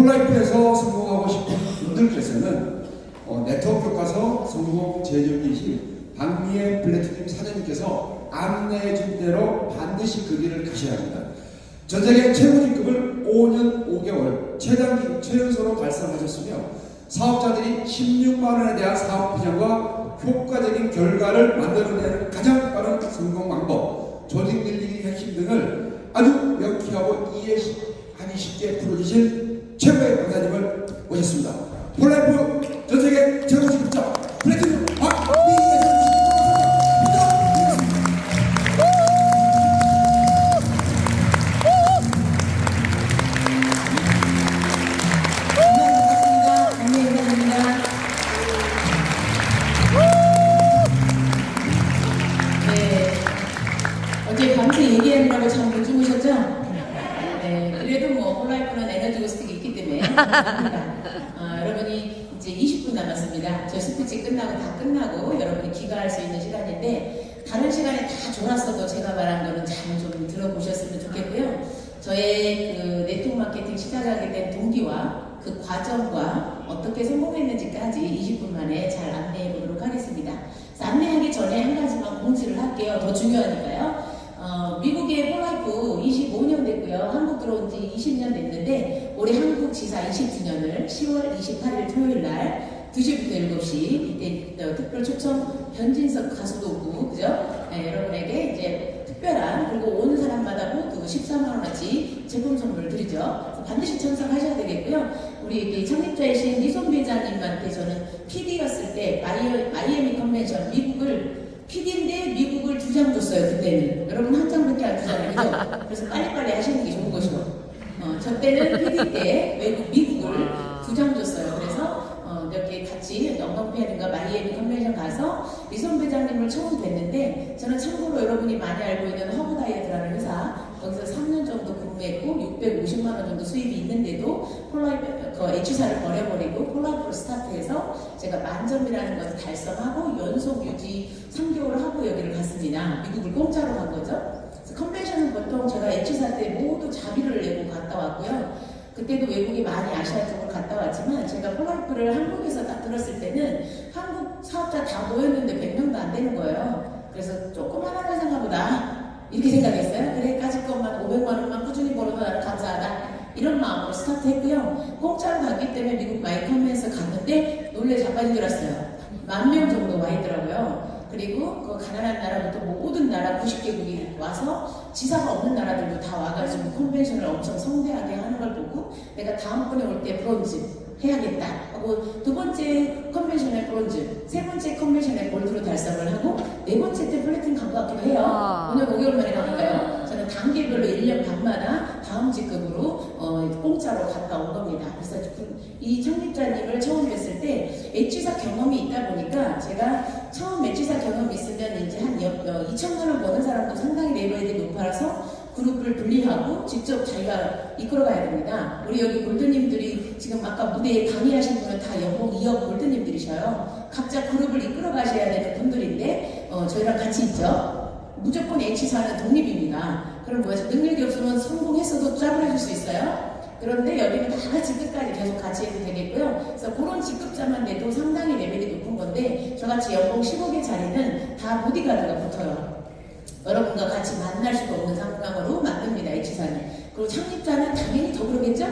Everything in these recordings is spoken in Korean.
폴라이프에서 성공하고 싶은 분들께서는 어, 네트워크 가서 성공 제조기시 박미애 플래티넘 사장님께서 안내해 준 대로 반드시 그 길을 가셔야 합니다. 전 세계 최고 직급을 5년 5개월 최단기 최연소로 달성하셨으며 사업자들이 16만 원에 대한 사업 비전과 효과적인 결과를 만들어내는 가장 빠른 성공 방법, 조직 늘리기 핵심 등을 아주 명쾌하고 이해하기 쉽게 풀어주실 최고의 강사님을 모셨습니다. 폴라이프 전 세계 최고 직급자 플래티넘 반갑습니다. 강민입니다. 네. 밤새 얘기하느라고 잠 못 주무셨죠? 네. 그래도 뭐 홀라이프는 에너지 고스틱이 있기 때문에. 어, 여러분이 이제 20분 남았습니다. 저 스피치 끝나고 다 끝나고 여러분이 귀가할 수 있는 시간인데 다른 시간에 다 졸았어도 제가 말한 거는 잘 좀 들어보셨으면 좋겠고요. 저의 그 네트워크 마케팅 시작하게 된 동기와 그 과정과 어떻게 성공했는지까지 20분 만에 잘 안내해 보도록 하겠습니다. 안내하기 전에 한 가지만 공지를 할게요. 더 중요하니까요. 어, 미국의 폴라이프 25년 됐고요. 한국 들어온 지 20년 됐는데 올해 한국 지사 20주년을 10월 28일 토요일 날 2시부터 7시 이때 어, 특별 초청 변진석 가수도 오고 그죠? 네, 여러분에게 이제 특별한 그리고 오는 사람마다 모두 14만 원어치 제품 선물을 드리죠. 반드시 참석하셔야 되겠고요. 우리 이 창립자이신 리손 회장님한테 저는 PD였을 때 마이, 마이애미 컨벤션 미국을 PD인데 미국을 두 장 줬어요 그때는. 여러분 한 장밖에 안 주잖아요. 그죠? 그래서 빨리빨리 하시는 게 좋은 것이고. 어, 저 때는 PD 때 외국 미국을 두 장 줬어요. 그래서 어, 이렇게 같이 영광팬과 마이애미 컨벤션 가서 리손 회장님을 처음 뵀는데 저는 참고로 여러분이 많이 알고 있는 허브 다이어트라는 회사 거기서 3년 정도 근무했고 650만 원 정도 수입이 있는데도 폴라이 H사를 버려버리고 폴라이프로 스타트해서 제가 만점이라는 것을 달성하고 연속 유지 3개월 하고 여기를 갔습니다. 미국을 공짜로 간 거죠. 컨벤션은 보통 제가 H사 때 모두 자비를 내고 갔다 왔고요. 그때도 외국에 많이 아시아 쪽으로 갔다 왔지만 제가 폴라이프를 한국에서 딱 들었을 때는 한국 사업자 다 모였는데 100명도 안 되는 거예요. 그래서 조그만한 회사인가 보다 이렇게 생각했어요. 그래 까짓 것만 500만 원만 꾸준히 벌어도 나는 감사하다. 이런 마음으로 스타트했고요. 공짜로 갔기 때문에 미국 마이컴에서 갔는데 놀래 알았어요. 만 명 정도 와 있더라고요. 그리고 그 가난한 나라부터 모든 나라 90개국이 와서 지사가 없는 나라들도 다 와가지고 컨벤션을 엄청 성대하게 하는 걸 보고 내가 다음번에 올 때 브론즈 해야겠다 하고 두 번째 컨벤션에 브론즈, 세 번째 컨벤션에 골드로 달성을 하고 네 번째 때 플래팅 간 것 같기도 해요. 와. 5년 5개월 만에 가니까요. 단계별로 1년 반마다 다음 직급으로 어, 공짜로 갔다 온 겁니다. 그래서 그- 이 창립자님을 처음 뵀을 때 엣지사 경험이 있다 보니까 제가 처음 엣지사 경험이 있으면 이제 한 2천만 원 버는 사람도 상당히 레벨이 높아서 그룹을 분리하고 직접 자기가 이끌어가야 됩니다. 우리 여기 골드님들이 지금 아까 무대에 강의하신 분은 다 연봉 2억 골드님들이셔요. 각자 그룹을 이끌어 가셔야 되는 분들인데 어, 저희랑 같이 있죠. 무조건 H사는 독립입니다. 그럼 뭐야? 능력이 없으면 성공했어도 해줄 수 있어요? 그런데 여기는 다 같이 끝까지 계속 같이 해도 되겠고요. 그래서 그런 직급자만 내도 상당히 레벨이 높은 건데 저같이 연봉 10억의 자리는 다 보디가드가 붙어요. 여러분과 같이 만날 수도 없는 상황으로 만듭니다, H사는. 그리고 창립자는 당연히 더 그러겠죠?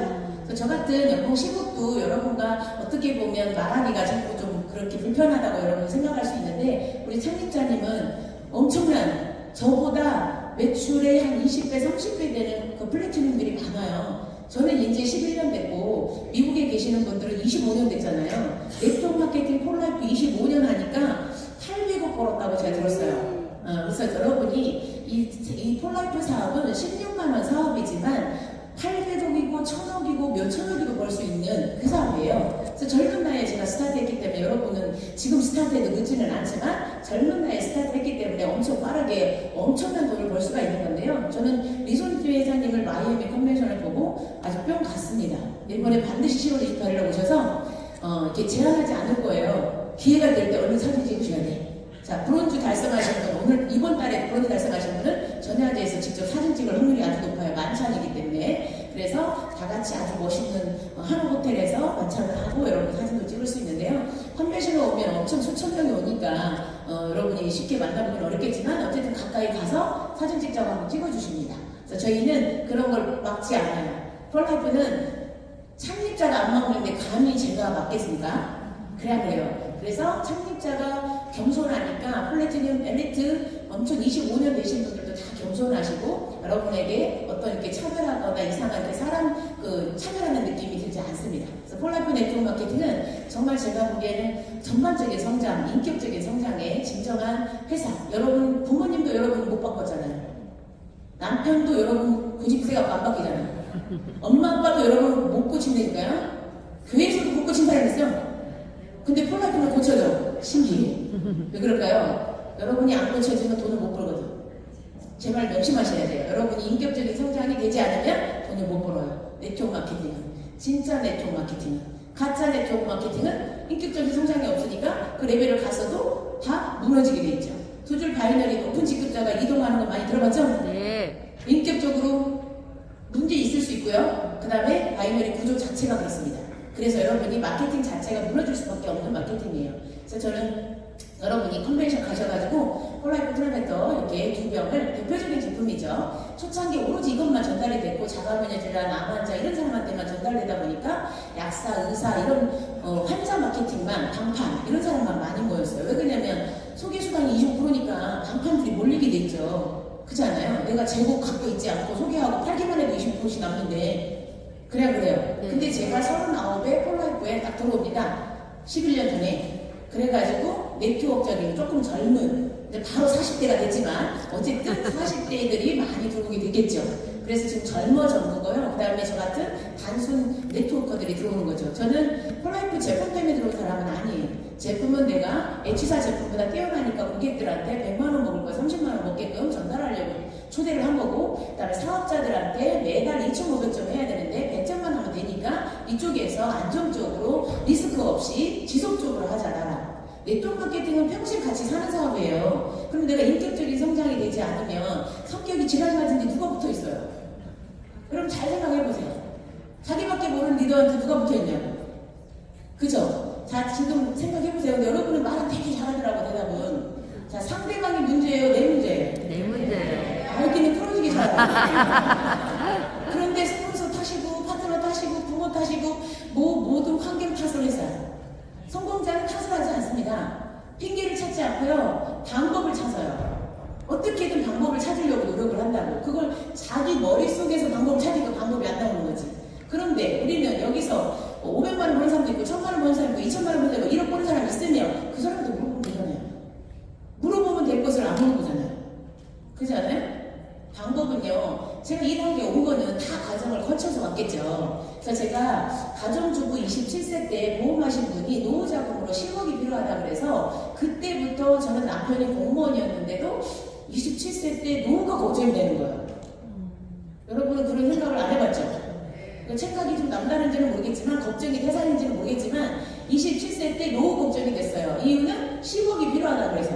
그래서 저 같은 연봉 10억도 여러분과 어떻게 보면 말하기가 자꾸 좀 그렇게 불편하다고 여러분 생각할 수 있는데 우리 창립자님은 엄청난 저보다 매출의 한 20배, 30배 되는 그 플래티넘들이 많아요. 저는 이제 11년 됐고 미국에 계시는 분들은 25년 됐잖아요. 네트워크 마케팅 폴라이프 25년 하니까 800억 벌었다고 제가 들었어요. 어, 그래서 여러분이 이, 이 폴라이프 사업은 16만 원 사업이지만 800억이고 1000억이고 몇천억이고 벌 수 있는 그 사업이에요. 그래서 젊은 나이에 제가 스타트했기 때문에 여러분은 지금 스타트해도 늦지는 않지만 젊은 나이에 스타트했기 때문에 엄청 빠르게 엄청난 돈을 벌 수가 있는 건데요. 저는 리손주 회장님을 마이애미 컨벤션을 보고 아주 뿅 갔습니다. 이번에 반드시 10월 28일에 오셔서 어, 이렇게 제한하지 않을 거예요. 기회가 될 때 얼른 사진 찍으셔야 돼. 자, 브론즈 달성하신 분, 오늘 이번 달에 브론즈 달성하신 분은 전야제에서 직접 사진 찍을 확률이 아주 높아요. 만찬이기 때문에. 그래서 다 같이 아주 멋있는 어, 한 호텔에서 만찬을 하고 여러분 사진도 찍을 수 있는데요. 컨벤션에 오면 엄청 수천 명이 오니까 어, 여러분이 쉽게 만나보긴 어렵겠지만 어쨌든 가까이 가서 사진 찍자고 한번 찍어주십니다. 그래서 저희는 그런 걸 막지 않아요. 폴라이프는 창립자가 안 막는데 감히 제가 막겠습니까? 그래야 그래요. 그래서 창립자가 겸손하니까 플래티늄 엘리트 엄청 25년 되신 분들도 다 겸손하시고 여러분에게 어떤 이렇게 차별하거나 이상한 이렇게 사람 그 차별하는 느낌이 들지 않습니다. 그래서 폴라이프 네트워크 마케팅은 정말 제가 보기에는 전반적인 성장, 인격적인 성장의 진정한 회사. 여러분 부모님도 여러분 못 바꿨잖아요. 남편도 여러분 고집세가 안 바뀌잖아요. 엄마 아빠도 여러분 못 고친다니까요. 교회에서도 못 고친 사람 있어요. 근데 폴라이프는 고쳐져. 신기해. 왜 그럴까요? 여러분이 안 고쳐지면 돈을 못 벌거든. 제발 명심하셔야 돼요. 여러분이 인격적인 성장이 되지 않으면 돈을 못 벌어요. 네트워크 마케팅은. 진짜 네트워크 마케팅은. 가짜 네트워크 마케팅은 인격적인 성장이 없으니까 그 레벨을 갔어도 다 무너지게 돼 있죠. 두 줄 바이너리 높은 직급자가 이동하는 거 많이 들어봤죠? 네. 인격적으로 문제 있을 수 있고요. 그 다음에 바이너리 구조 자체가 그렇습니다. 그래서 여러분이 마케팅 자체가 무너질 수밖에 없는 마케팅이에요. 그래서 저는 여러분이 컨벤션 가셔가지고 폴라이프 트라베터 이렇게 두 병을 대표적인 제품이죠. 초창기 오로지 이것만 전달이 됐고 자가면역 질환, 암 환자 이런 사람한테만 전달되다 보니까 약사, 의사 이런 어, 환자 마케팅만 방판 이런 사람만 많이 모였어요. 왜 그러냐면 소개 수당이 25%니까 방판들이 몰리게 돼 있죠. 그렇잖아요. 내가 제복 갖고 있지 않고 소개하고 팔기만 해도 20%씩 남는데 그래야 그래요. 네. 근데 제가 39에 폴라이프에 딱 들어옵니다. 11년 전에. 그래가지고 네트워크적인 조금 젊은 바로 40대가 됐지만 어쨌든 40대들이 많이 들어오게 됐겠죠. 그래서 지금 젊어졌는 거요. 그 다음에 저 같은 단순 네트워커들이 들어오는 거죠. 저는 폴라이프 제품 때문에 들어온 사람은 아니에요. 제품은 내가 H사 제품보다 뛰어나니까 고객들한테 100만 원 먹을 거 30만 원 먹게끔 전달하려고 초대를 한 거고 그다음에 사업자들한테 매달 2,500점 해야 되는데 100점만 하면 되니까 이쪽에서 안정적으로 리스크 없이 지속적으로 하잖아. 네트워크 마케팅은 평생 같이 사는 사업이에요. 그럼 내가 인격적인 성장이 되지 않으면 성격이 지랄 맞은 데 누가 붙어 있어요? 여러분 잘 생각해 보세요. 자기밖에 모르는 리더한테 누가 붙어 있냐고. 그죠? 자, 지금 생각해 보세요. 근데 여러분은 말은 되게 잘하더라고, 대답은. 자, 상대방이 문제예요, 내 문제예요. 네 문제예요. 알기는 풀어지기 잘하고 그런데 스폰서 타시고 파트너 타시고 부모 타시고 뭐 모든 환경 탓을 했어요. 성공자는 탓을 하지 않습니다. 핑계를 찾지 않고요. 방법을 찾아요. 어떻게든 방법을 찾으려고 노력을 한다고. 그걸 자기 머릿속에서 방법을 찾으니까 방법이 안 나오는 거지. 그런데 우리는 여기서 500만 원 버는 사람도 있고 1000만 원 버는 사람도 있고 2천만 원 버는 사람도 있고 1억 버는 사람이 있으면 그 사람한테 물어보면 되잖아요. 물어보면 될 것을 안 물어보잖아요. 그렇지 않아요? 방법은요, 제가 이 단계 온 거는 다 과정을 거쳐서 왔겠죠. 그래서 제가 가정주부 27세 때 보험하신 분이 노후자금으로 10억이 필요하다 그래서 그때부터 저는 남편이 공무원이었는데도 27세 때 노후가 걱정이 되는 거예요. 여러분은 그런 생각을 안 해봤죠? 그 생각이 좀 남다른지는 모르겠지만 걱정이 태산인지는 모르겠지만 27세 때 노후 걱정이 됐어요. 이유는 10억이 필요하다 그래서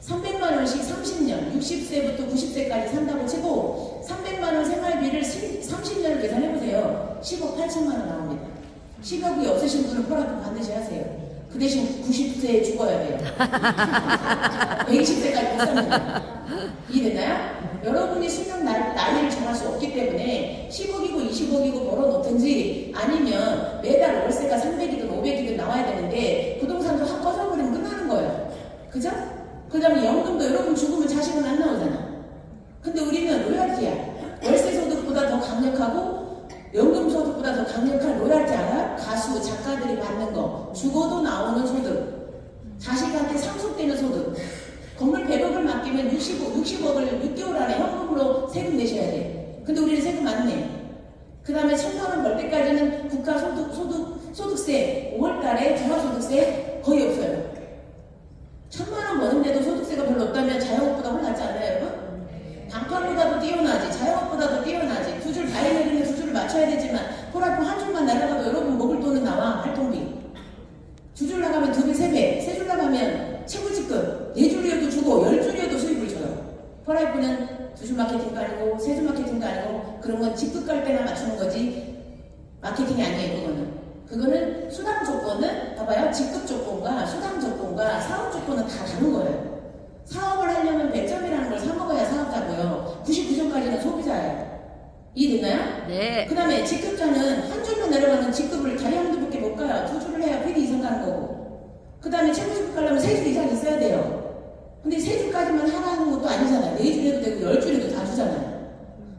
300만 원씩 30년, 60세부터 90세까지 산다고 치고 300만 원 생활비를 30년을 계산해 보세요. 10억 8천만 원 나옵니다. 10억이 없으신 분은 포라도 반드시 하세요. 그 대신 90세에 죽어야 돼요. 120세까지 못 삽니다. 이해되나요? 여러분이 수명 나, 나이 를 정할 수 없기 때문에 10억이고 20억이고 벌어놓든지 아니면 매달 월세가 300이든 500이든 나와야 되는데 부동산도 확 꺼져버리면 끝나는 거예요. 그죠? 그 다음에 연금도 여러분 죽으면 자식은 안 나오잖아. 근데 우리는 로얄티야. 월세 소득보다 더 강력하고 연금 소득보다 더 강력한 로얄티 알아? 가수, 작가들이 받는 거. 죽어도 나오는 소득. 자식한테 상속되는 소득. 건물 100억을 맡기면 60억, 60억을 6개월 안에 현금으로 세금 내셔야 돼. 근데 우리는 세금 안 내. 그 다음에 천만 원벌 때까지는 국가 소득, 소득, 소득세, 5월 달에 종합소득세 거의 없어요. 천만 원 버는데도 소득세가 별로 없다면 자영업보다 홀낫지 않아요, 여러분? 방판보다도 뛰어나지, 자영업보다도 뛰어나지. 두 줄 맞춰야 되지만, 폴라폰 한 줄만 날아가도 여러분 먹을 돈은 나와, 활동비. 두 줄 나가면 두 배, 세 배, 세 줄 나가면 최고 직급, 네 줄이어도 주고, 열 줄이어도 수입을 줘요. 폴라이프는 두 줄 마케팅도 아니고, 세 줄 마케팅도 아니고, 그런 건 직급 갈 때나 맞추는 거지, 마케팅이 아니에요, 그거는. 그거는 수당 조건은, 봐봐요. 직급 조건과 수당 조건과 사업 조건은 다 다른 거예요. 사업을 하려면 100점이라는 걸 사먹어야 사업자고요. 99점까지는 소비자예요. 이해됐나요? 네. 그 다음에 직급자는 한 줄로 내려가는 직급을 다이아몬드밖에 못 가요. 두 줄을 해야 PD 이상 가는 거고. 그 다음에 최고 직급 가려면 세 줄 이상 있어야 돼요. 근데 세 줄까지만 하라는 것도 아니잖아요. 네줄 해도 되고 열줄 해도 다 주잖아요.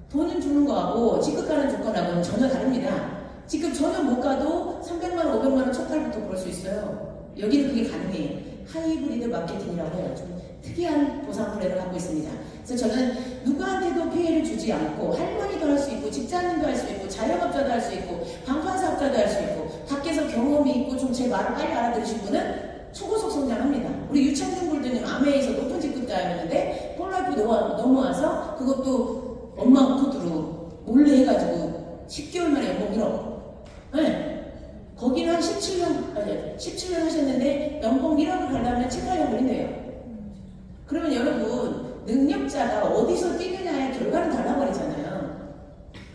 돈은 주는 거하고 직급 가는 조건하고는 전혀 다릅니다. 직급 전혀 못 가도 300만 원, 500만 원 첫 달부터 벌 수 있어요. 여기는 그게 가능해요. 하이브리드 마케팅이라고 해요. 좀 특이한 보상 플랜을 갖고 있습니다. 그래서 저는 누구한테도 피해를 주지 않고 할머니도 할 수 있고 직장인도 할 수 있고 자영업자도 할 수 있고 방판사업자도 할 수 있고 밖에서 경험이 있고 좀 제 말을 빨리 알아들으신 분은 초고속 성장합니다. 우리 유창준 골드님 아메에서 높은 직급자였는데 폴라이프 넘어- 넘어와서 그것도 엄마 코드로 몰래 해가지고 10개월 만에 연봉 1억. 네. 거기는 한 17년, 아니, 17년 하셨는데 연봉 1억을 가려면 7, 8년 걸린대요. 그러면 여러분, 능력자가 어디서 뛰느냐의 결과는 달라버리잖아요.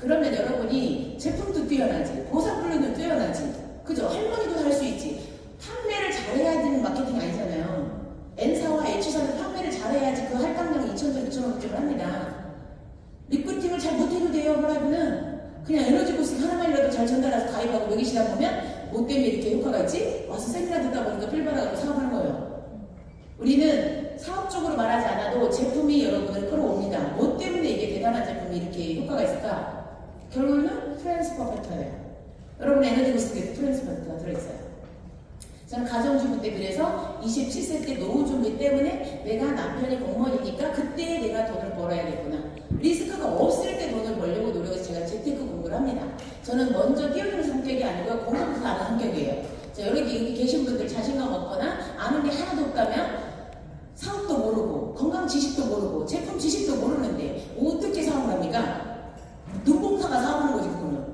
그러면 여러분이 제품도 뛰어나지, 보상 플랜도 뛰어나지, 그죠? 할머니도 할 수 있지. 판매를 잘해야 되는 마케팅 아니잖아요. N사와 H사는 판매를 잘해야지 그 할당량이 2천점, 2천원쯤을 합니다. 리크루팅을 잘 못해도 돼요, 브라이브는. 그냥 에너지 부스 하나만이라도 잘 전달해서 가입하고 매기시다 보면 뭐 때문에 이렇게 효과가 있지? 와서 세미나 듣다 보니까 필 받아가지고 사업하는 거예요. 우리는 사업적으로 말하지 않아도 제품이 여러분을 끌어옵니다. 뭐 때문에 이게 대단한 제품이 이렇게 효과가 있을까? 결론은 트랜스퍼 팩터예요. 여러분 에너지 부스에 트랜스퍼 팩터가 들어있어요. 저는 가정주부 때 그래서 27세 때 노후 준비 때문에 내가 남편이 공무원이니까 그때 내가 돈을 벌어야겠구나. 리스크가 없을 때 돈을 벌려고 노력해서 제가 재테크 공부를 합니다. 저는 먼저 뛰어드는 성격이 아니고 공부부터 하는 성격이에요. 자, 여기, 여기 계신 분들 자신감 없거나 아는 게 하나도 없다면 사업도 모르고 건강 지식도 모르고 제품 지식도 모르는데 어떻게 사업을 합니까? 눈봉사가 사업하는 거지 그거는.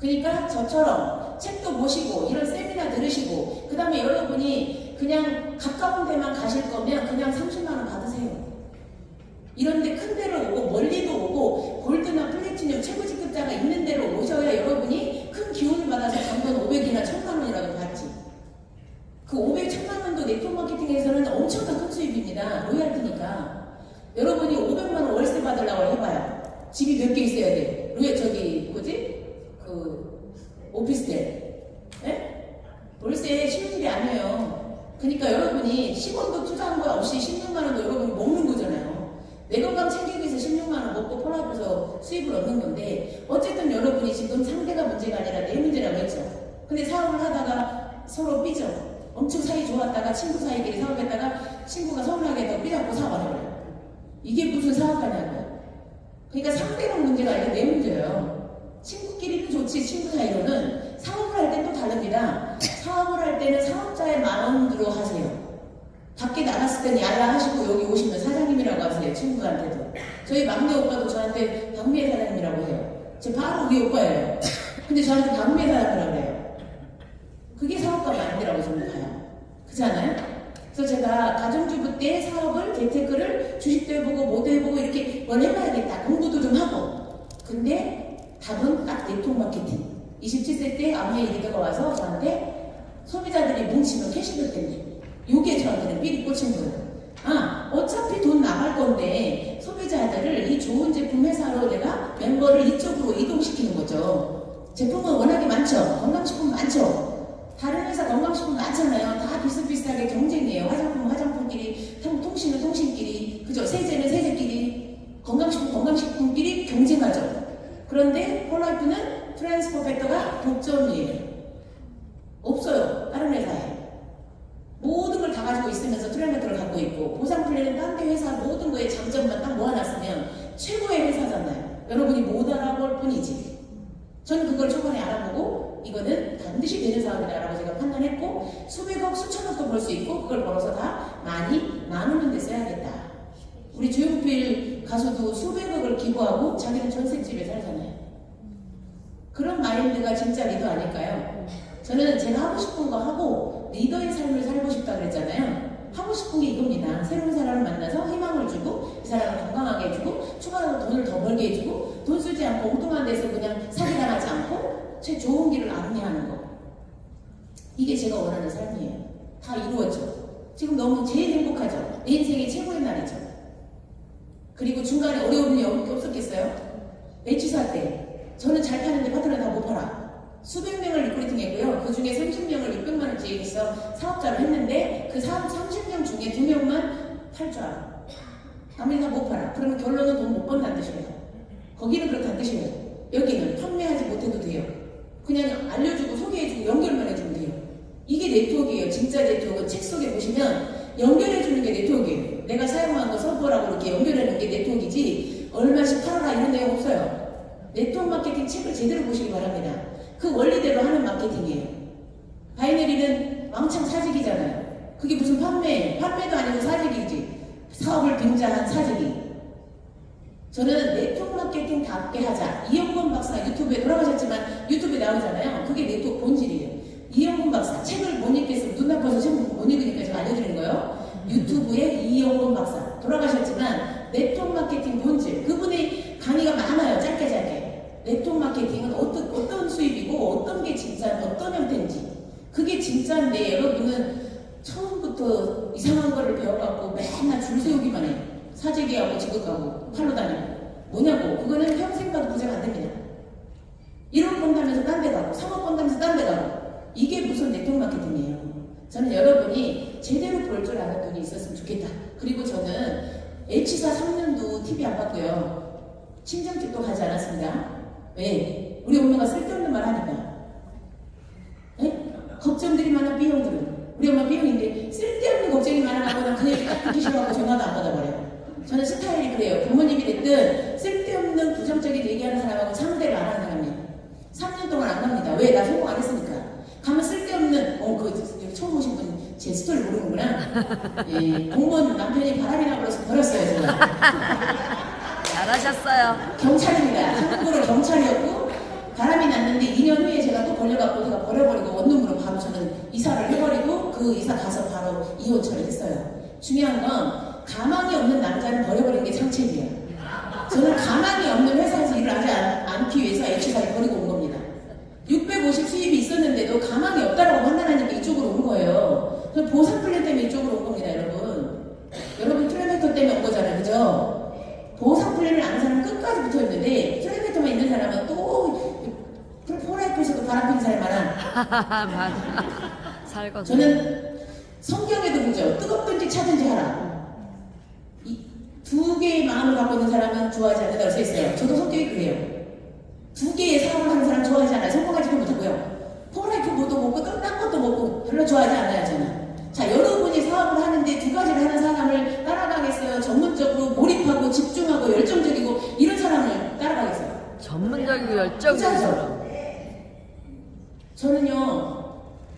그러니까 저처럼 책도 보시고 이런 세미나 들으시고 그 다음에 여러분이 그냥 가까운 데만 가실 거면 그냥 30만 원 받으세요. 이런데 큰 데로 오고 멀리도 오고 골드나 플래티늄 최고 직급자가 있는 데로 오셔야 여러분이 큰 기운을 받아서 단돈 500이나 1000만 원이라도 받지. 그 500, 1000만 원도 네트워크 마케팅에서는 엄청난 큰 수입입니다. 로얄티니까. 여러분이 500만 원 월세 받으려고 해봐요. 집이 몇 개 있어야 돼. 로얄 저기 뭐지? 그 오피스텔. 네? 월세 쉬운 일이 아니에요. 그러니까 여러분이 10원도 투자한 거 없이 16만 원도 여러분이 먹는 거잖아요. 내 건강 챙기기 위해서 16만 원 먹고 폴라에서 수입을 얻는 건데 어쨌든 여러분이 지금 상대가 문제가 아니라 내 문제라고 했죠. 근데 사업을 하다가 서로 삐져. 엄청 사이 좋았다가 친구 사이끼리 사업했다가 친구가 서운하게 해서 삐졌고 사업을 해요. 이게 무슨 사업가냐고요. 그러니까 상대방 문제가 아니라 내 문제예요. 친구끼리는 좋지 친구 사이로는 사업을 할땐또 다릅니다. 사업을 할 때는 사업자의 마음대로 하세요. 밖에 나갔을 땐 야라 하시고 여기 오시면 사장님이라고 하세요. 친구한테도. 저희 막내 오빠도 저한테 박미애 사장님이라고 해요. 제 바로 위에 오빠예요. 근데 저한테 박미애 사장이라고 해요. 그게 사업가 마인드라고 저는 봐요. 그렇지 않아요? 그래서 제가 가정주부 때 사업을, 재테크를 주식도 해보고 뭐도 해보고 이렇게 뭘 해봐야겠다. 공부도 좀 하고. 근데 답은 딱 네트워크 마케팅. 27세 때 아미의 리더가 와서 저한테 소비자들이 뭉치면 캐시백 때문에. 요게 저한테는 삐리 꽂힌 거예요. 아, 어차피 돈 나갈 건데 소비자들을 이 좋은 제품 회사로 내가 멤버를 이쪽으로 이동시키는 거죠. 제품은 워낙에 많죠. 건강식품 많죠. 다른 회사 건강식품 많잖아요. 다 비슷비슷하게 경쟁이에요. 화장품 화장품끼리, 통- 통신은 통신끼리, 그죠? 세제는 세제끼리, 건강식품 건강식품끼리 경쟁하죠. 그런데 폴라이프는 트랜스퍼 팩터가 독점이에요. 없어요. 다른 회사에. 모든 걸 다 가지고 있으면서 트렌드를 갖고 있고 보상 플랜은 딴데 회사 모든 거에 장점만 딱 모아놨으면 최고의 회사잖아요. 여러분이 못 알아볼 뿐이지. 저는 그걸 초반에 알아보고 이거는 반드시 되는 사업이다라고 제가 판단했고 수백억 수천억도 벌 수 있고 그걸 벌어서 다 많이 나누는 데 써야겠다. 우리 조용필 가수도 수백억을 기부하고 자기는 전셋집에 살잖아요. 그런 마인드가 진짜 리더 아닐까요? 저는 제가 하고 싶은 거 하고 리더의 삶을 살고 싶다 그랬잖아요. 하고 싶은 게 이겁니다. 새로운 사람을 만나서 희망을 주고 이 사람을 건강하게 해주고 추가로 돈을 더 벌게 해주고 돈 쓰지 않고 엉뚱한 데서 그냥 사기당하지 않고 제 좋은 길을 안내하는 거. 이게 제가 원하는 삶이에요. 다 이루어져. 지금 너무 제일 행복하죠. 내 인생의 최고의 날이죠. 그리고 중간에 없- 없었겠어요? 매치사 때 저는 잘 파는데 파트너 다못 팔아. 수백 명을 리크루팅했고요. 그 중에 30명을 600만 원짜리 해서 사업자를 했는데 그 사업 30명 중에 두 명만 팔 줄 알아. 남이 다못 팔아. 그러면 결론은 돈 못 번다는 뜻이에요. 거기는 그렇다는 뜻이에요. 여기는 판매하지 못해도 돼요. 그냥 알려주고 소개해주고 연결만 해주면 돼요. 이게 네트워크예요. 진짜 네트워크. 책 속에 보시면 연결해주는 게 네트워크예요. 내가 사용한 거 서버라고 이렇게 연결하는 게 네트워크이지 얼마씩 팔아라 이런 내용 없어요. 네트워크 마케팅 책을 제대로 보시기 바랍니다. 그 원리대로 하는 마케팅이에요. 바이너리는 왕창 사직이잖아요. 그게 무슨 판매, 판매도 아니고 사직이지. 사업을 빙자한 사직이. 저는 네트워크 마케팅 답게 하자. 이영건 박사 유튜브에 돌아가셨지만 유튜브에 나오잖아요. 그게 네트워크 본질이에요. 이영건 박사 책을 못 읽겠으면 눈 나빠서 책 못 읽으니까 제가 알려드리는 거예요. 유튜브에 이영건 박사 돌아가셨지만 네트워크 마케팅 본질 그분의 강의가 많아요. 짧게 짧게. 네트워크 마케팅은 어떤 어떤 수입이고 어떤 게 진짜 어떤 형태인지 그게 진짜인데 여러분은 처음부터 이상한 거를 배워갖고 맨날 줄 세우기만 해. 사재기하고 지극하고 팔로 다니고. 뭐냐고. 그거는 평생 가도 부자가 안 됩니다. 1억 번다면서 딴 데 가고, 3억 번다면서 딴 데 가고. 이게 무슨 네트워크 마케팅이에요. 저는 제대로 볼 줄 아는 눈이 있었으면 좋겠다. 그리고 저는 H사 3년도 TV 안 봤고요. 친정집도 가지 않았습니다. 왜? 우리 엄마가 쓸데없는 말 하니까. 에? 걱정들이 많아 B형들은. 우리 엄마 B형인데 쓸데없는 걱정이 많아가고 난그 얘기 딱 듣기 싫어하고 전화도 안 받아버려요. 저는 스타일이 그래요. 부모님이 됐든 쓸데없는 부정적인 얘기하는 사람하고 상대를 안 하는 사람이에요. 3년 동안 안 갑니다. 왜? 나 성공 안 했으니까. 가면 쓸데없는, 어, 그, 처음 오신 분 제 스토리 모르는구나. 예, 공무원 남편이 바람이 나고 그래서 버렸어요, 제가. 잘하셨어요. 경찰입니다. 참고로 경찰이었고 바람이 났는데 2년 후에 제가 또 걸려갖고 제가 버려버리고 원룸으로 바로 저는 이사를 해버리고 그 이사 가서 바로 이혼 처리했어요. 중요한 건 가망이 없는 남자는 버려버리는 게 상책이에요. 저는 가망이 없는 회사에서 일을 하지 않, 않기 위해서 H사를 버리고 온 겁니다. 650 수입이 있었는데도 가망이 없다라고 판단하니까 이쪽으로 보상 플랜 때문에 이쪽으로 온 겁니다, 여러분. 여러분 트레메터 때문에 온 거잖아요, 그죠? 보상 플랜을 아는 사람은 끝까지 붙어 있는데 트레메터만 있는 사람은 또 포라이프에서도 바람핀 사람 많아. 맞아. 살거든. 저는 성경에도 보죠. 뜨겁든지 차든지 하라. 이두 개의 마음을 갖고 있는 사람은 좋아하지 않는다고 써 있어요. 저도 성격이 그래요. 두 개의 사업을 하는 사람 좋아하지 않아요. 성공하지도 못하고요. 포라이프 뭐도 먹고 딴 것도 먹고 별로 좋아하지 않아요. 저는. 자, 여러분이 사업을 하는데 두 가지를 하는 사람을 따라가겠어요. 전문적으로 몰입하고 집중하고 열정적이고 이런 사람을 따라가겠어요. 전문적이고 열정적인 사람. 저는요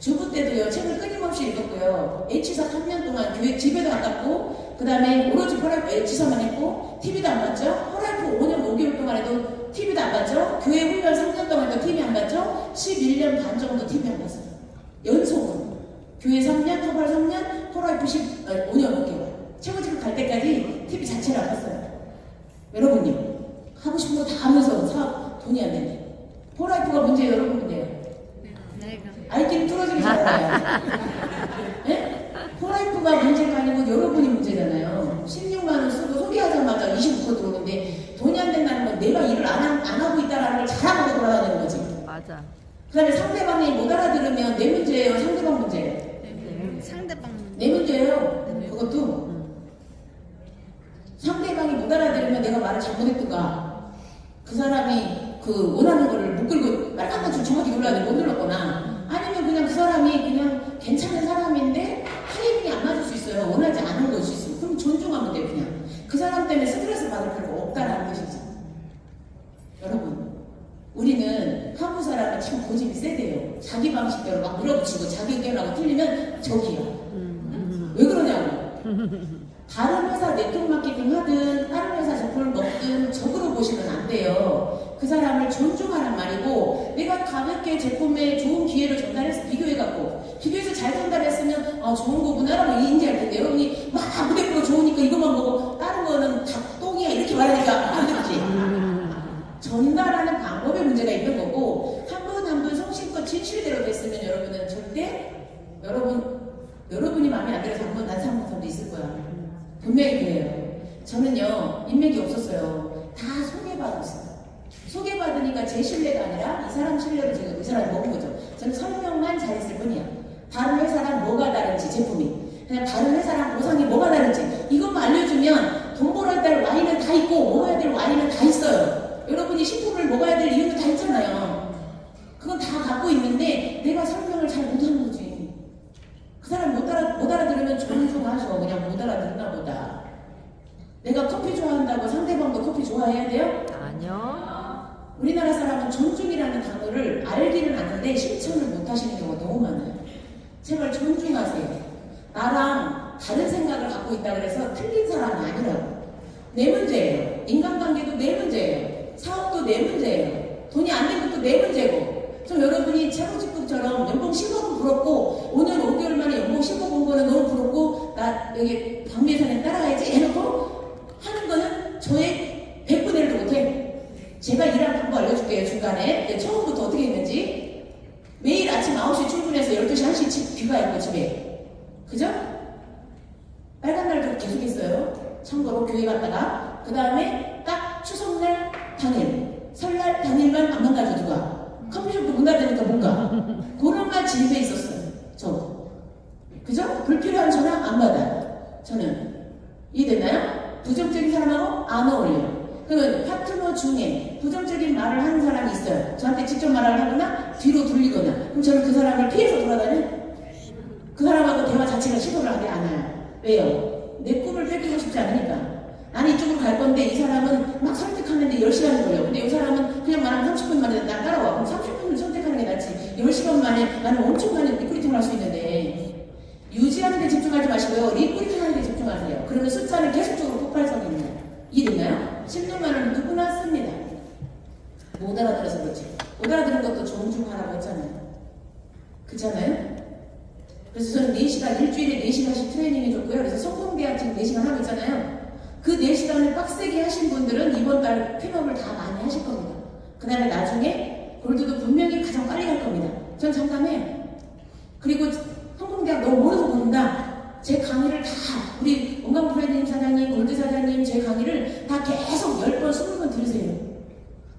주부 때도요 책을 끊임없이 읽었고요 H사 3년 동안 교회 집에도 안 갔고 그 다음에 오로지 펄라이프 H사만 했고 TV도 안 봤죠 펄라이프 5년 5개월 동안 해도 TV도 안 봤죠 교회 훈련 3년 동안 해도 TV 안 봤죠 11년 반 정도 TV 안 봤어요 연속으로 교회 3년 터벌 3년 펄라이프 10, 아니, 5년 5개월 최고집 갈 때까지 TV 자체를 안 봤어요. 여러분요 하고 싶은 거 다 하면서 사업 돈이 안 되네. 폴라이프가 문제예요 여러분 문제예요 알기는 뚫어지기 잘알아요. 예? 폴라이프가 문제가 아니고 여러분이 문제잖아요. 16만 원 쓰고 소개하자마자 25% 들어오는데 돈이 안 된다는 건 내가 일을 안, 하- 안 하고 있다는 걸 잘하고 돌아다니는 거지. 맞아. 그 다음에 상대방이 못 알아들으면 내 문제예요 상대방 문제예요 문제예요. 그것도 음. 상대방이 못 알아들으면 내가 말을 잘못했던가. 그 사람이 그 원하는 거를 못 끌고 빨간 것줄 정확히 눌러야 돼 못 눌렀거나 아니면 그냥 그 사람이 그냥 괜찮은 사람인데 타이밍이 안 맞을 수 있어요. 원하지 않은 것이 있어요. 그럼 존중하면 돼요 그냥. 그 사람 때문에 스트레스 받을 필요가 없다라는 뜻이죠. 여러분 우리는 한국 사람은 참 고집이 세대요. 자기 방식대로 막 밀어붙이고 자기 의견하고 틀리면 저기요. 음, 왜 그러냐고. 다른 회사 네트워크 마케팅 하든 다른 회사 제품을 먹든 적으로 보시면 안 돼요. 그 사람을 존중하는 말이고 내가 가볍게 제품에 좋은 기회를 전달해서 비교해갖고 비교해서 잘 전달했으면 아 좋은 거구나라고 인지할 텐데 여러분이 막 무대 프로 좋으니까 이것만 보고 다른 거는 다 똥이야 이렇게 말하니까 안 듣지. 전달하는 방법에 문제가 있는 거고 한번한 있으면 여러분은 절대 여러분 마음에 안 들어서 한번 난 사는 사람도 있을 거야. 분명히 그래요. 저는요 인맥이 없었어요. 다 소개받았어요. 소개받으니까 제 신뢰가 아니라 이 사람 신뢰를 제가 이 사람이 먹은 거죠. 저는 설명만 잘했을 뿐이야. 다른 회사랑 뭐가 다른지 제품이 그냥 다른 회사랑 보상이 뭐가 다른지 이것만 알려주면 돈 벌어야 될 와인은 다 있고 먹어야 될 와인은 다 있어요. 여러분이 식품을 먹어야 될 이유는 다 있잖아요. 그건 다 갖고 있는데 내가 설명을 잘 못하는 거지. 그 사람 못 알아 못 알아들으면 존중하셔. 그냥 못 알아듣나 보다. 내가 커피 좋아한다고 상대방도 커피 좋아해야 돼요? 아니요. 우리나라 사람은 존중이라는 단어를 알기는 아는데 실천을 못 하시는 경우가 너무 많아요. 제발 존중하세요. 나랑 다른 생각을 갖고 있다 그래서 틀린 사람이 아니라고. 내 문제예요. 인간관계도 내 문제예요. 사업도 내 문제예요. 돈이 안 되는 것도 내 문제고. 좀 여러분이 최고 직급처럼 연봉 10억은 부럽고 5년 5개월 만에 연봉 10억 온 거는 너무 부럽고 나 여기 박미선에 따라가야지 해놓고 하는 거는 저의 100분의 1도 못해. 제가 일하는 방법 알려줄게요, 중간에. 네, 처음부터 어떻게 했는지. 매일 아침 9시 출근해서 12시 1시 집 귀가했고, 집에. 그죠? 빨간 날도 계속 했어요. 참고로 교회 갔다가. 그 다음에 딱 추석날 당일, 설날 당일만 안 만나줘, 누가. 커피숍도 문 닫으니까 뭔가. 그런만 집에 있었어요. 저. 그죠? 불필요한 전화 안 받아요. 저는. 이해됐나요? 부정적인 사람하고 안 어울려요. 그 파트너 중에 부정적인 말을 하는 사람이 있어요. 저한테 직접 말을 하거나 뒤로 돌리거나. 그럼 저는 그 사람을 피해서 돌아다녀? 그 사람하고 대화 자체가 시도를 하지 않아요. 왜요? 내 꿈을 뺏기고 싶지 않으니까. 나는 이쪽으로 갈 건데 이 사람은 막 설득하는데 10시간이 걸려. 근데 이 사람은 그냥 말하면 30분 만에 나 따라와. 그럼 30분을 선택하는 게 낫지. 10시간 만에 나는 엄청 많은 리크루팅을 할 수 있는데 유지하는 데 집중하지 마시고요. 리크루팅하는 데 집중하세요. 그러면 숫자는 계속적으로 폭발적입니다. 이해됐나요? 16만 원은 누구나 씁니다. 못 알아들어서 그렇지. 못 알아들은 것도 존중하라고 했잖아요. 그렇잖아요? 그래서 저는 4시간, 일주일에 4시간씩 트레이닝 해줬고요. 그래서 성공대학 지금 4시간 하고 있잖아요. 그 4시간을 빡세게 하신 분들은 이번 달 핀업을 다 많이 하실 겁니다. 그 다음에 나중에 골드도 분명히 가장 빨리 갈 겁니다. 전 장담해요. 그리고 성공대학 너무 멀어서 모른다. 제 강의를 다 우리 원광 프레님 사장님, 골드 사장님 제 강의를 다 계속 10번, 20번 들으세요.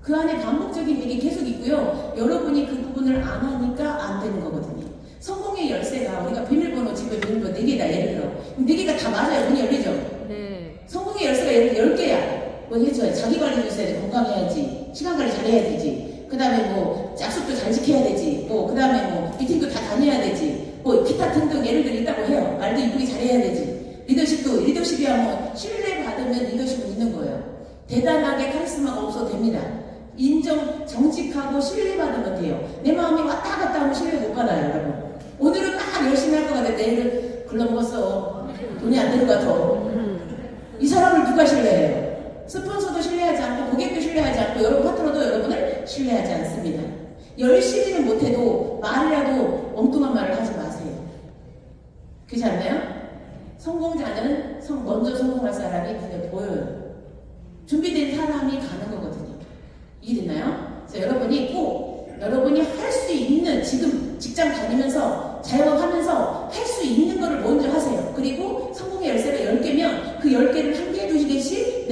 그 안에 반복적인 얘기 계속 있고요. 여러분이 그 부분을 안 하니까 안 되는 거거든요. 성공의 열쇠가 우리가 비밀번호 집에 비밀번호 4개다 예를 들어. 그럼 4개가 다 맞아요. 문이 열리죠. 네. 성공의 열쇠가 예를 10개야. 뭐 해줘야 자기 관리도 있어야 돼. 건강해야지. 시간 관리 잘해야 되지. 그 다음에 뭐 약속도 잘 지켜야 되지. 뭐그 다음에 뭐 미팅도 다 다녀야 되지. 뭐 기타 등등 예를 들어 있다고 해요. 말도 이쁘게 잘해야 되지. 리더십도 리더십이야 뭐 신뢰 받으면 리더십은 있는 거예요. 대단하게 카리스마가 없어도 됩니다. 인정, 정직하고 신뢰받으면 돼요. 내 마음이 왔다 갔다 하면 신뢰 못 받아요, 여러분. 오늘은 딱 열심히 할 것 같아. 내일은 글러먹었어. 돈이 안 되는 것 같아. 이 사람을 누가 신뢰해요? 스폰서도 신뢰하지 않고 고객도 신뢰하지 않고 여러분 파트너도 여러분을 신뢰하지 않습니다. 열심히는 못해도 말이라도 엉뚱한 말을 하지 마세요. 그렇지 않나요? 성공자는 성- 먼저 성공할 사람이 눈에 보여요. 준비된 사람이 가는 거거든요. 이해됐나요? 그래서 여러분이 꼭 여러분이 할 수 있는 지금 직장 다니면서 자영업하면서 할 수 있는 거를 먼저 하세요. 그리고 성공의 열쇠가 10개면 그 10개를 한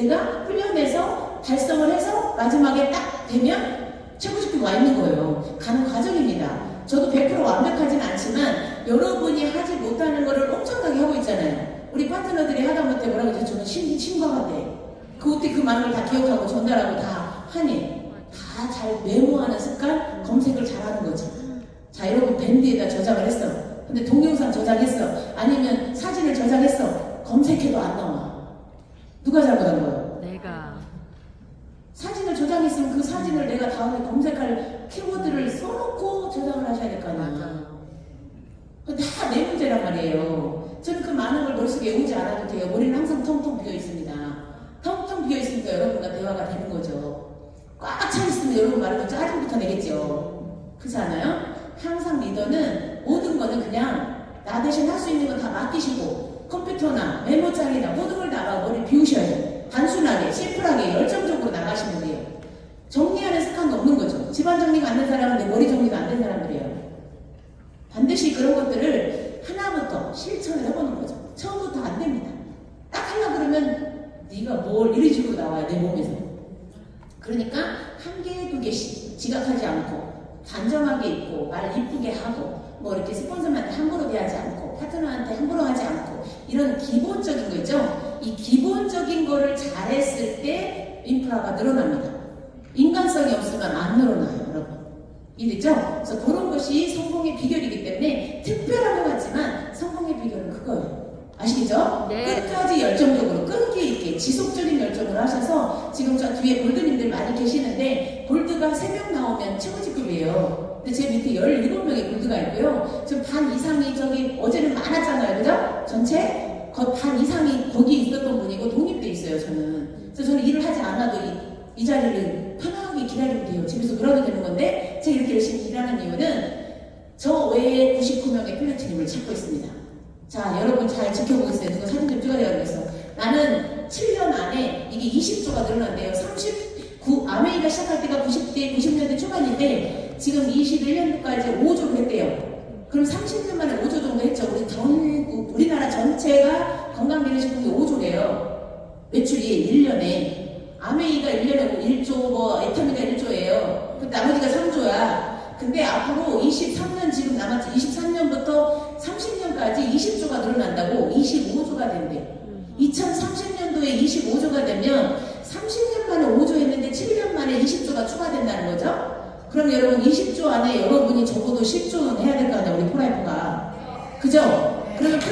내가 훈련해서 달성을 해서 마지막에 딱 되면 최고직급 와 있는 거예요. 가는 과정입니다. 저도 100% 완벽하진 않지만 여러분이 하지 못하는 거를 엄청나게 하고 있잖아요. 우리 파트너들이 하다못해 뭐라고 하죠? 저는 신, 신광한데 그 어떻게 그걸다 기억하고 전달하고 다 하니 다 잘 메모하는 습관 검색을 잘하는 거지. 자 여러분 밴드에다 저장을 했어. 근데 동영상 저장했어. 아니면 사진을 저장했어. 검색해도 안 나와. 누가 잘못한 거야? 내가. 사진을 저장했으면 그 사진을 내가 다음에 검색할 키워드를 써놓고 저장을 하셔야 될 거 아니야. 맞아요. 다내 문제란 말이에요. 저는 그 많은 걸 머릿속에 외우지 않아도 돼요. 머리는 항상 텅텅 비어 있습니다. 텅텅 비어 있으니까 여러분과 대화가 되는 거죠. 꽉 차 있으면 여러분 말하면 짜증부터 내겠죠. 그렇지 않아요? 항상 리더는 모든 거는 그냥 나 대신 할 수 있는 건 다 맡기시고 컴퓨터나 메모장이나 모든 걸 나가 머리 비우셔야 돼요. 단순하게, 심플하게, 열정적으로 나가시면 돼요. 정리하는 습관도 없는 거죠. 집안 정리가 안 된 사람은 내 머리 정리가 안 된 사람들이에요. 반드시 그런 것들을 하나부터 실천을 해보는 거죠. 처음부터 안 됩니다. 딱 하려 그러면 네가 뭘 이리 식으로 나와요 내 몸에서. 그러니까 한 개, 두 개씩 지각하지 않고 단정하게 입고 말 이쁘게 하고 뭐 이렇게 스폰서한테 함부로 대하지 않고 파트너한테 함부로 하지 않고 이런 기본적인 거 있죠. 이 기본적인 거를 잘했을 때 인프라가 늘어납니다. 인간성이 없으면 안 늘어나요, 여러분. 이해됐죠? 그래서 그런 것이 성공의 비결이기 때문에 특별한 것 같지만 성공의 비결은 그거예요. 아시겠죠? 네. 끝까지 열정적으로 끈기 있게 지속적인 열정을 하셔서 지금 저 뒤에 골드님들 많이 계시는데 골드가 3명 나오면 최고직급이에요. 근데 제 밑에 17명의 골드가 있고요. 지금 반 이상이 저기 어제는 많았잖아요. 그죠? 전체? 거- 반 이상이 거기 있었던 분이고 독립돼 있어요. 저는. 그래서 저는 일을 하지 않아도 이, 이 자리를 편하게 기다리면 돼요. 집에서 놀아도 되는 건데 제가 이렇게 열심히 일하는 이유는 저 외에 99명의 플래티넘을 찾고 있습니다. 자, 여러분 잘 지켜보고 있어요. 누가 사진 좀 찍어야 되겠어. 나는 7년 안에 이게 20조가 늘어난대요. 39, 아메이가 시작할 때가 90대, 90년대 초반인데 지금 21년도까지 5조를 했대요. 그럼 30년 만에 5조 정도 했죠. 우리 전국, 우리나라 전체가 건강기능식품이 5조래요. 매출이 1년에. 아메이가 1년에 1조, 뭐, 에타미가 1조예요. 그 나머지가 3조야. 근데 앞으로 23년 지금 남았죠. 23년부터 30년까지 20조가 늘어난다고 25조가 된대. 2030년도에 25조가 되면 30년 만에 5조 했는데 7년 만에 20조가 추가된다는 거죠. 그럼 여러분 20조 안에 여러분이 적어도 10조는 해야 될 거 아니에요. 우리 프라이프가. 그죠? 그러면 제